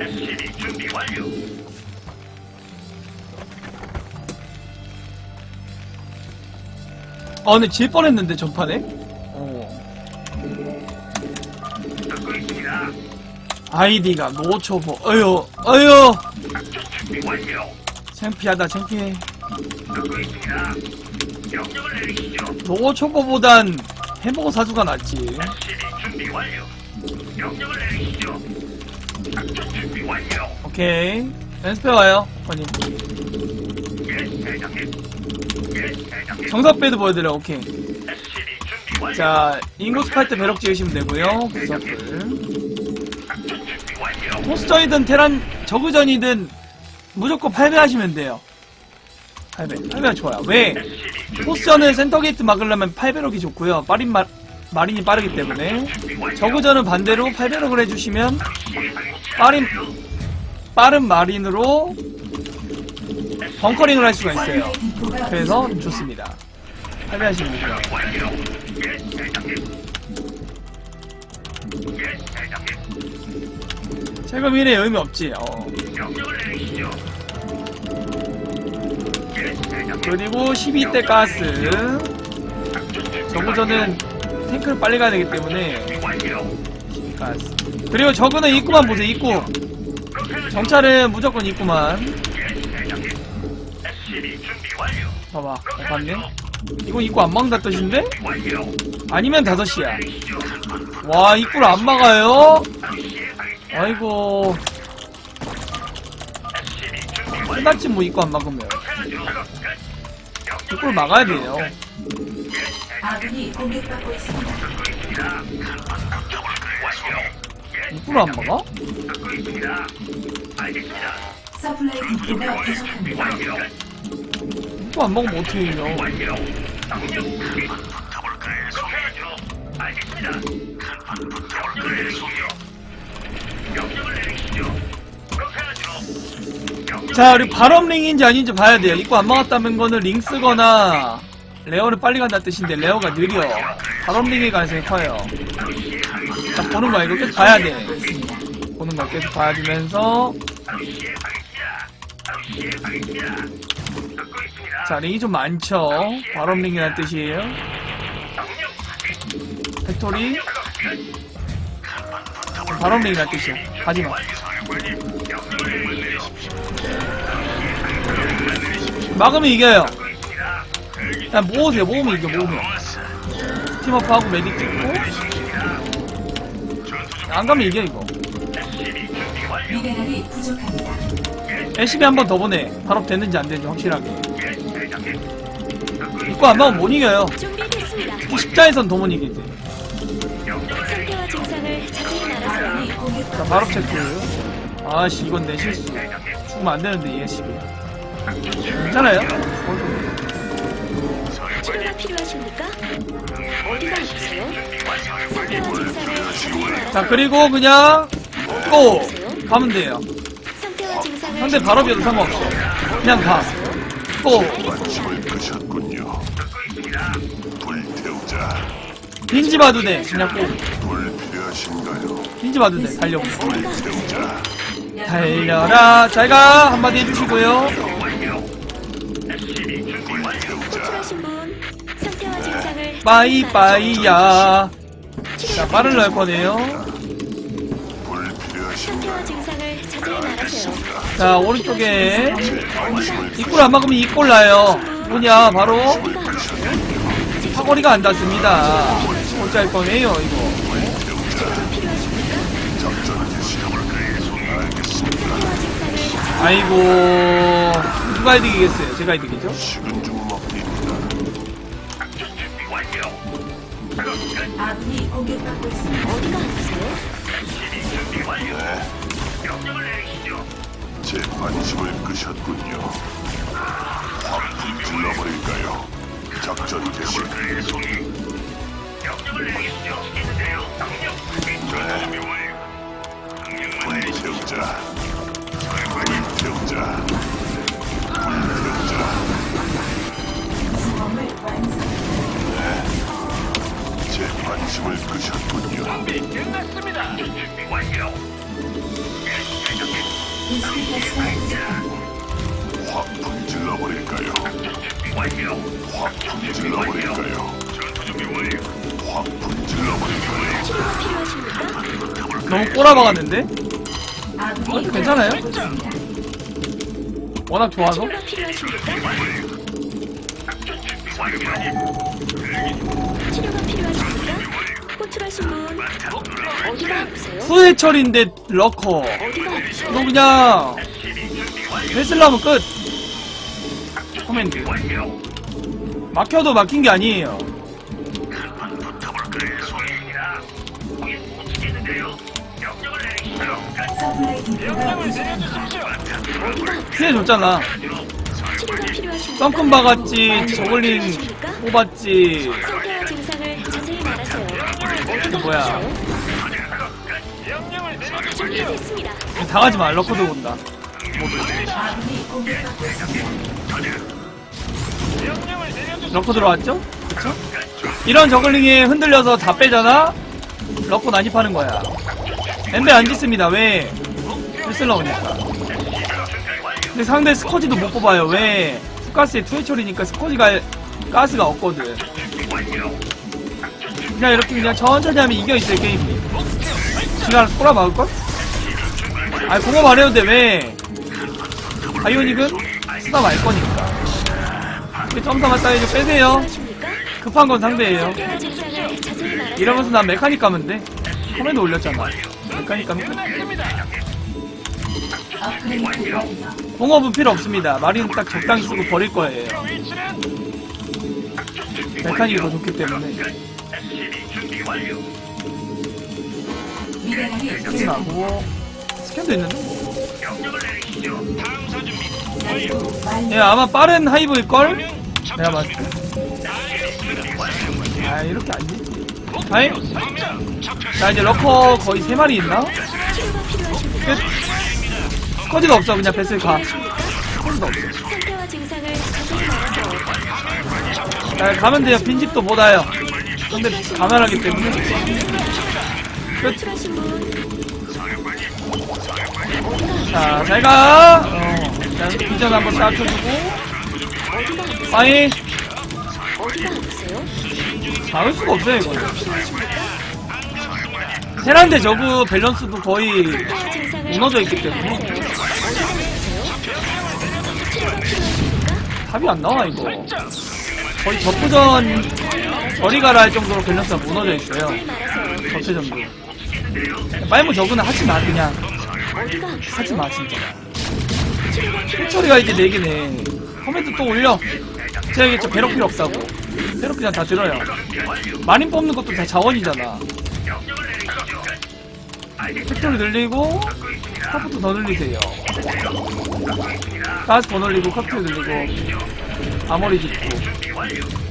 SCB 준비 완료. 아 근데 질 뻔했는데 전판에? 어. 듣고 있습니다. 아이디가 노초보 어휴 어휴 작전 준비 완료. 창피하다 창피해 듣고 있습니다. 명령을 내리시죠. 노초보보단 햄버거 사주가 낫지 준비 완료. 명령을 내리시죠. 오케이 예, 대장님. 예, 대장님. 정석배도 보여드려 오케이. 자 인구수 팔때 배럭 찍으시면 되고요 완료. 토스전이든 테란 저그전이든 무조건 8배 하시면 돼요 8배 8배가 좋아요 왜? 준비 토스전은 센터 게이트 막으려면 8배럭이 좋고요 빠린 마, 마린이 빠르기 때문에. 저그전은 반대로 8배럭을 해주시면. 빠른 빠른 마린으로 벙커링을 할 수가 있어요. 그래서 좋습니다. 패배하시면 되고요. 완료. 예, 대장님. 예, 대장님. 세금 1에 의미 없지. 어. 그리고 12대 가스. 저그전은 탱크를 빨리 가야 되기 때문에. 그리고 저그는 입구만 보세요. 입구. 정찰은 무조건 입구만. 봐봐. 어, 봤네. 이거 입구 안 막는다 뜻인데? 아니면 5시야. 내리시죠. 와, 입구를 안 막아요? 아이고. 끝났지 뭐 입구 안 막으면. 입구를 막아야 돼요. 아군이 공격받고 있습니다. 듣고 있습니다. 완료. 예, 입구를 안 막아? 서플라이 디포가 부족합니다. 입구 안 막으면 어떻게 하죠. 알겠습니다. 간판 붙어볼까요? 송이요. 명령을 내리 자, 우리 발업링인지 아닌지 봐야 돼요. 입구 안 막았다는 거는 링 쓰거나 레어를 빨리 간다는 뜻인데 레어가 느려. 발업링일 가능성이 커요. 자, 보는 거야. 이거 계속 봐야 돼. 보는 거 계속. 듣고 있습니다. 자, 링이 좀 많죠. 발업링이라는 뜻이에요. 팩토리. 발업링이라는 뜻이야. 가지마. 막으면 이겨요. 그냥 모으세요. 모으면 이겨, 모으면. 팀업하고 메딕 찍고 안 가면 이겨, 이거. SCB 준비 완료. 미네랄이 부족합니다. LCB 한 번 더 보내. 발업 됐는지 안 되는지 확실하게. 입구 안 막으면 못 이겨요. 준비됐습니다. 특히 십자에선 더 못 이기지. 명령을 상태와 증상을 자세히 말하세요. 아군이 자, 공격받고 발업 체크. 아씨, 이건 내 실수. 죽으면 안 되는데, 얘, 씨. 괜찮아요? 치료가 필요하십니까? 어디가 아프세요? 상태와 증상을 자세히. 자, 그리고 그냥, 고! 가면 돼요. 상태와 증상을 상대 발업이어도 상관없어. 그냥 가. 고! 관심을 끄셨군요. 불태우자. 빈지 봐도 돼. 그냥 고. 불 필요하신가요? 빈지 봐도 돼. 달려고. 불태우자. 달려라. 잘 가. 한마디 해주시고요. 빠이빠이야. 자, 빠른 날 거네요. 불 상태와 필요하신가요? 증상을 자세히 말하세요. 자, 오른쪽에 입구를 안 막으면 이골 나요. 뭐냐, 바로? 사거리가 안 닿습니다. 어쩔 거네요, 이거. 필요하십니까? 아이고, 누가 이득이겠어요? 제가 이득이죠? 아군이 공격받고 있습니다. 어디가 아프세요? 준비 완료. 명령을 내리시죠. 제 관심을 끄셨군요. 확 불질러버릴까요? 작전 개시. 그의 송이. 명령을 내리시죠. 있는데요. 명령 확인. 준비 완료. 명령을 내리시죠. 불태우자. 불태우자. 불태우자. 수범을 완성. 제 관심을 끄셨군요. 준비 끝났습니다. 준비 완료. 예. 확 불질러 버릴까요? 완료. 확 불질러 버릴까요? 전투 준비 완료. 확 불질러 버릴까요? 치료가 필요하십니까? 너무 꼬라박았는데? 아군이 어, 괜찮아요? 워낙 좋아서? 치료가 필요하십니까? 작전 준비 완료. 치료가 필요하십니까? 호출하신 분 어디가 아프세요? 수해철인데 러커 어디가 아프세요? 너 그냥 베슬라면 끝 완료. 막혀도 막힌 게 아니에요? 피해줬잖아 치료가 필요하십니까? 썬큰 박았지 저글링? 뽑았지 상태 뭐야? 준비됐습니다. 당하지 마 러커 들어온다 아군이 공격받고 있습니다. 러커 들어왔죠? 그쵸? 이런 저글링에 흔들려서 다 빼잖아? 러커 난입하는 거야 엠베 안 짓습니다 왜? 헬슬러우니까 근데 상대 스커지도 못 뽑아요 왜? 스가스에 투해철이니까 스커지가 가스가 없거든 그냥 이렇게 그냥 천천히 하면 이겨 있어요 게임이. 지가 알아서 꼬라 막을 걸? 아니 공업 안 해도 돼왜? 바이오닉은 쓰다 말 거니까. 점사만 따이죠 빼세요? 급한 건 상대예요. 이러면서 난 메카닉 가면 돼. 커맨드 올렸잖아. 메카닉 가면. 공업은 필요 없습니다. 마린 딱 적당히 쓰고 버릴 거예요. 메카닉이 더 좋기 때문에 완료. 스캔. 나고 스캔도 있는데 명령을 내리시죠. 탐사 준비 완료. 완료. 예 아마 빠른 하이브일 걸? 내가 봤을 때 아, 이렇게 안 돼. 아이? 자, 이제 러커 거의 3마리 있나? 치료가 필요하십니까? 끝. 스쿼지도 없어, 그냥 베슬 가. 스쿼지도 없어. 상태와 증상을 자세히 말하세요. 자, 가면 돼요. 빈집도 못 와요. 근데 가면하기 때문에. 끝. 호출하신 분 자, 잘 가. 어. 자, 비전 한번. 어디가 아프세요? 잡을 수가 없어요, 이거. 테란데 저그 밸런스도 거의 무너져 있기 때문에. 답이 안 나와, 이거. 거의 저프전 저리 가라 할 정도로 밸런스가 무너져 있어요. 말하세요. 저체전도. 빨무 저그는 하지 마, 그냥. 하지 마, 진짜. 해처리가 이제 4개네. 커맨드 또 올려. 제가 저 배럭 필요 없다고. 배럭 그냥 다 들어요. 마린 뽑는 것도 다 자원이잖아. 팩토리 늘리고, 카프도 더 늘리세요. 가스 더 늘리고, 카프도 늘리고, 아머리 짓고.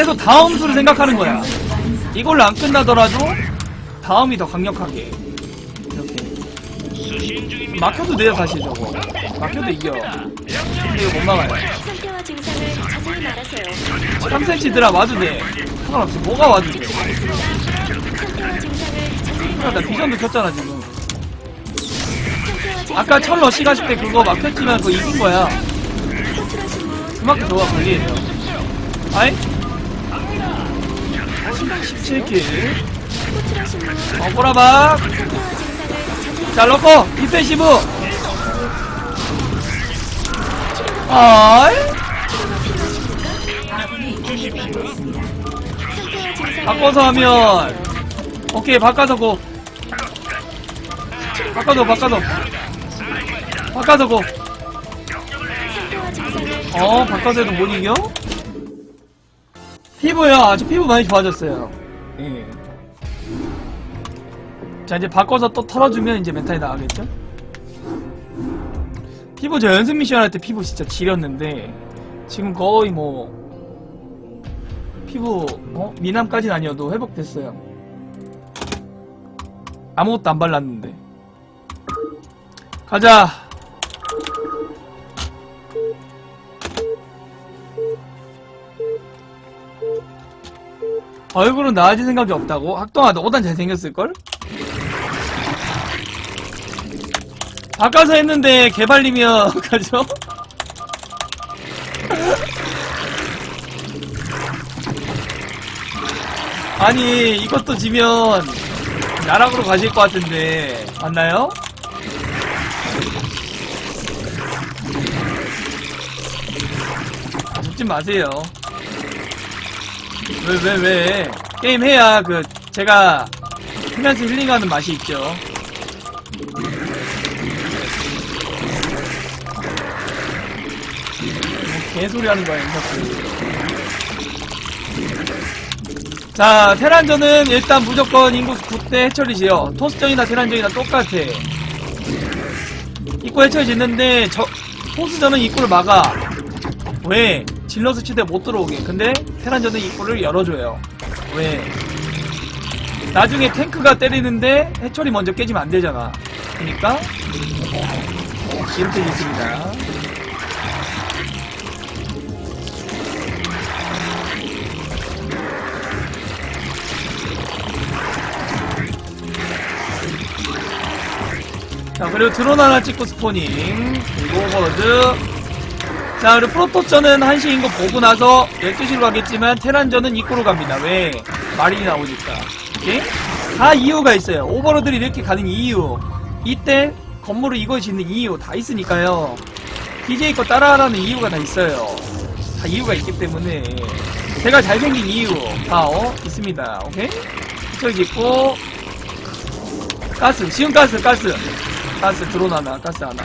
계속 다음 수를 생각하는 거야. 이걸로 안 끝나더라도, 다음이 더 강력하게. 이렇게. 막혀도 돼요, 사실 저거. 막혀도 이겨. 근데 이거 못 막아요. 상태와 증상을 자세히 말하세요. 3cm 들아 와도 돼. 상관없어. 뭐가 와도 돼. 상태와 증상을 자세히 야, 나 말하세요. 비전도 켰잖아, 지금. 상태와 증상을 아까 철 러시 가실 때 그거 막혔지만 그거 이긴 거야. 호출하신 분 그만큼 너가 관리해요. 아이? 어디가 아프세요? 17킬. 호출하신 분 어, 꼬라박. 상태와 증상을 자세히 자, 러커. 디펜시브. 아이? 상태와 증상을 바꿔서 하면. 오케이, 바꿔서 고. 바꿔서, 바꿔서. 바꿔서 고. 상태와 증상을 어, 바꿔서 해도 못 이겨? 피부요. 아주 피부 많이 좋아졌어요. 예. 자, 이제 바꿔서 또 털어주면 이제 멘탈이 나가겠죠? 피부 저 연습 미션 할 때 피부 진짜 지렸는데, 지금 거의 뭐, 피부, 어? 미남까지는 아니어도 회복됐어요. 아무것도 안 발랐는데. 가자! 얼굴은 나아질 생각이 없다고? 학동아, 너 오단 잘생겼을걸? 바꿔서 했는데 개발리면 가죠? 아니 이것도 지면 나락으로 가실 것 같은데 맞나요? 죽지 마세요. 왜 왜 왜, 게임 해야 그 제가 하면서 힐링하는 맛이 있죠. 뭐 개소리 하는 거야, 인사스. 자, 테란전은 일단 무조건 인구수 9대 해처리지요. 토스전이나 테란전이나 똑같아. 입구 해처리 짓는데, 저, 토스전은 입구를 막아. 왜? 질러스 치대 못 들어오게. 근데, 테란전은 입구를 열어줘요. 왜? 나중에 탱크가 때리는데, 해처리 먼저 깨지면 안 되잖아. 그니까, 이렇게 짓습니다. 자, 그리고 드론 하나 찍고 스포닝. 그리고 오버로드. 자, 그리고 프로토전은 1시인 거 보고 나서 12시로 가겠지만, 테란전은 입구로 갑니다. 왜? 마린이 나오니까. 오케이? 다 이유가 있어요. 오버로드를 이렇게 가는 이유. 이때 건물을 이거 짓는 이유 다 있으니까요. DJ 거 따라하라는 이유가 다 있어요. 다 이유가 있기 때문에. 제가 잘생긴 이유 다, 어? 있습니다. 오케이? 저기 짓고, 가스, 지금 가스, 가스. 가스 드론 하나, 가스 하나.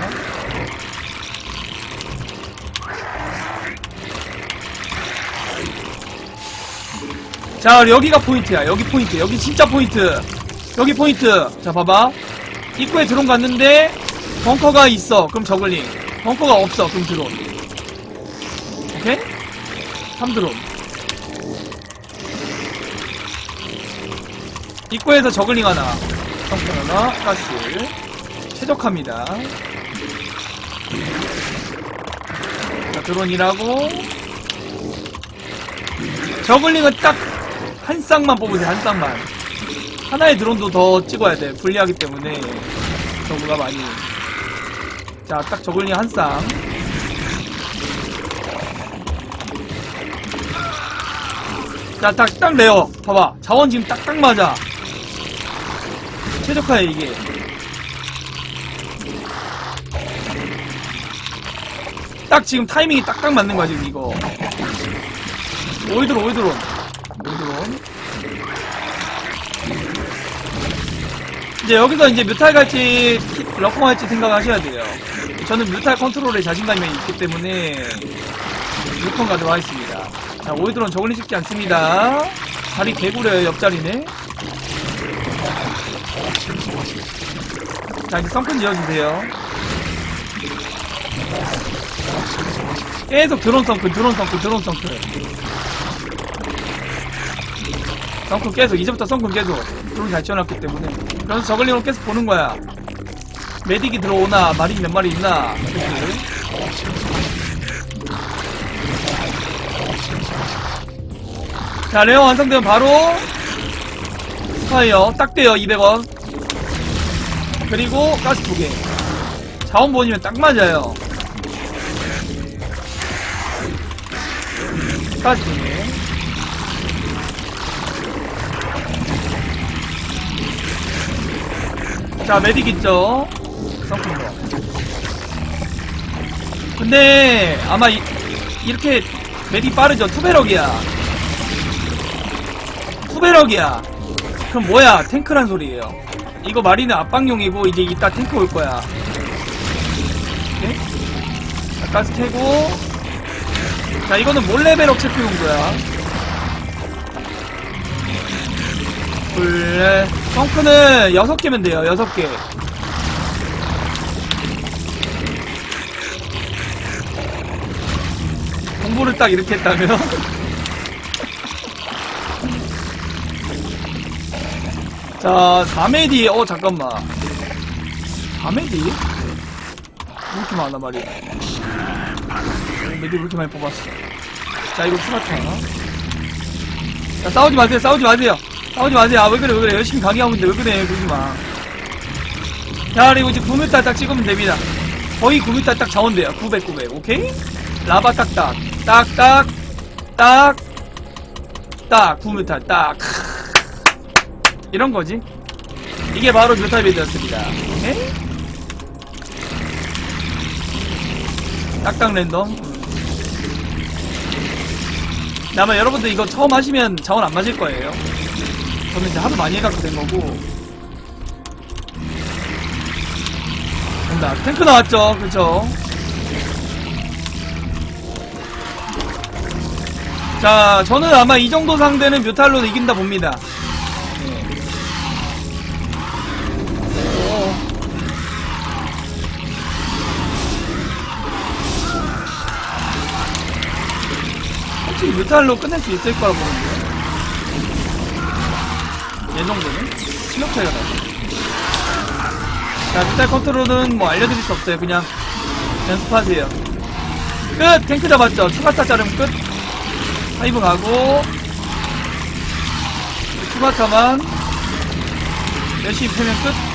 자, 여기가 포인트야. 여기 포인트. 여기 진짜 포인트. 여기 포인트. 자, 봐봐. 입구에 드론 갔는데, 벙커가 있어. 그럼 저글링. 벙커가 없어. 그럼 드론. 오케이? 3드론. 입구에서 저글링 하나. 성편 하나. 가스. 최적합니다. 자, 드론이라고. 저글링은 딱 한 쌍만 뽑으세요, 한 쌍만. 하나의 드론도 더 찍어야 돼. 불리하기 때문에. 저구가 많이. 자, 딱 저글링 한 쌍. 자, 딱, 딱 내요. 봐봐. 자원 지금 딱 딱 맞아. 최적화야, 이게. 딱 지금 타이밍이 딱딱 맞는 거야 지금 이거 오이드론 오이드론 이제 여기서 이제 뮤탈 갈지 럭커 갈지 생각하셔야 돼요. 저는 뮤탈 컨트롤에 자신감이 있기 때문에 뮤컨 가도록 하겠습니다. 자 오이드론 저걸리 쉽지 않습니다. 다리 개구려요 옆자리네. 자 이제 썬큰 지어주세요. 계속 드론 성크, 드론 성크, 드론 성크. 성크 계속, 이제부터 성크 계속. 드론 잘 지어놨기 때문에. 그래서 저글링으로 계속 보는 거야. 메딕이 들어오나, 마린 몇 마리 있나. 자, 레어 완성되면 바로 스파이어. 딱 돼요, 200원. 그리고 가스 두 개. 자원 본이면 딱 맞아요. 가스 자, 메딕 있죠? 성품도. 근데, 아마, 이, 이렇게, 메딕 빠르죠? 투베럭이야. 투베럭이야. 그럼 뭐야? 탱크란 소리예요. 이거 마리는 압박용이고, 이제 이따 탱크 올 거야. 오케이? 자, 가스 캐고, 자, 이거는 몰래 배럭 체크 용도야. 둘, 펑크는 6개면 돼요, 6개. 공부를 딱 이렇게 했다면? 자, 4메디, 어, 잠깐만. 4메디? 왜 이렇게 많아, 말이야. 메디 왜 이렇게 많이 뽑았어? 자, 이거 추가타. 자, 싸우지 마세요, 싸우지 마세요. 싸우지 마세요. 아, 왜 그래, 왜 그래. 열심히 강의하고 있는데 왜 그래, 그러지 마. 자, 그리고 이제 9m 딱 찍으면 됩니다. 거의 9m 딱 자원돼요. 900, 900. 오케이? 라바 딱 딱. 딱 딱. 딱. 딱. 9m 딱. 이런 거지. 이게 바로 뮤탈 빌드였습니다. 오케이? 딱딱 랜덤. 음. 아마 여러분들 이거 처음 하시면 자원 안 맞을 거예요. 저는 이제 하도 많이 해갖고 된 거고. 된다. 탱크 나왔죠. 그쵸? 자, 저는 아마 이 정도 상대는 뮤탈로 이긴다 봅니다. 네. 뮤탈로 끝낼 수 있을 거라 보는데요. 얘 정도는? 실력 차이가 나죠. 자, 뮤탈 컨트롤은 뭐 알려드릴 수 없어요. 그냥 연습하세요. 끝! 탱크 잡았죠? 추가타 자르면 끝! 하이브 가고, 추가타만 열심히 패면 끝!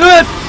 끝!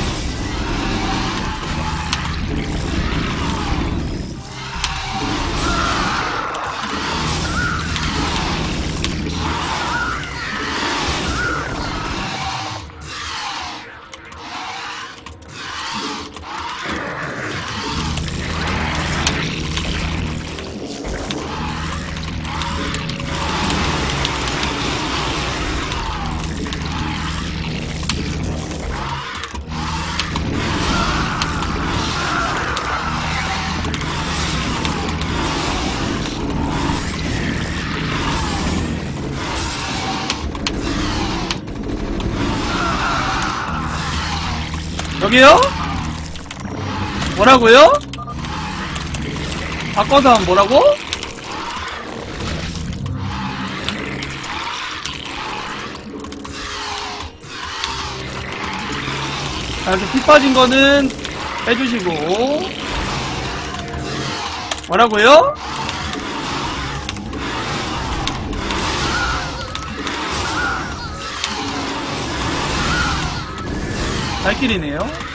여기요? 뭐라고요? 바꿔서 하면 뭐라고? 자, 이렇게 피 빠진 거는 빼주시고. 뭐라고요? 발길이네요.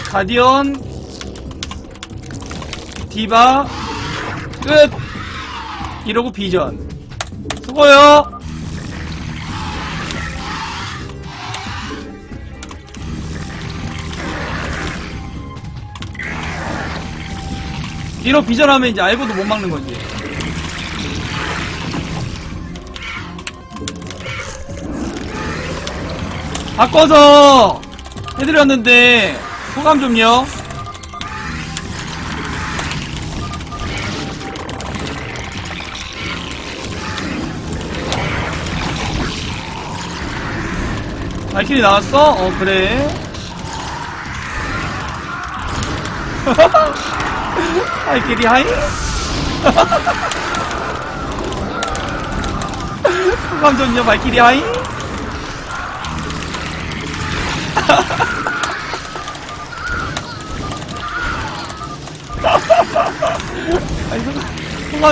가디언 디바 끝! 이러고 비전 수고요! 이러 비전하면 이제 알고도 못 막는 거지. 바꿔서 해드렸는데 소감 좀요. 발길이 나왔어? 어 그래. 발길이 하이? 소감 좀요 발길이 하이?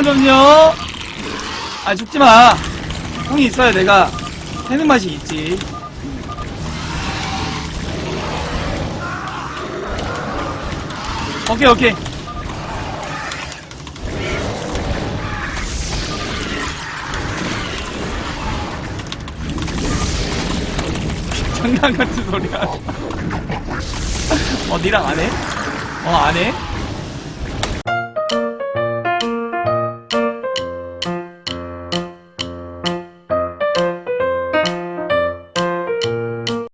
좀요. 아, 죽지 마. 형이 있어야 내가 해는 맛이 있지. 오케이 오케이 장난 같은 소리야 어 니랑 안 해? 어 안 해?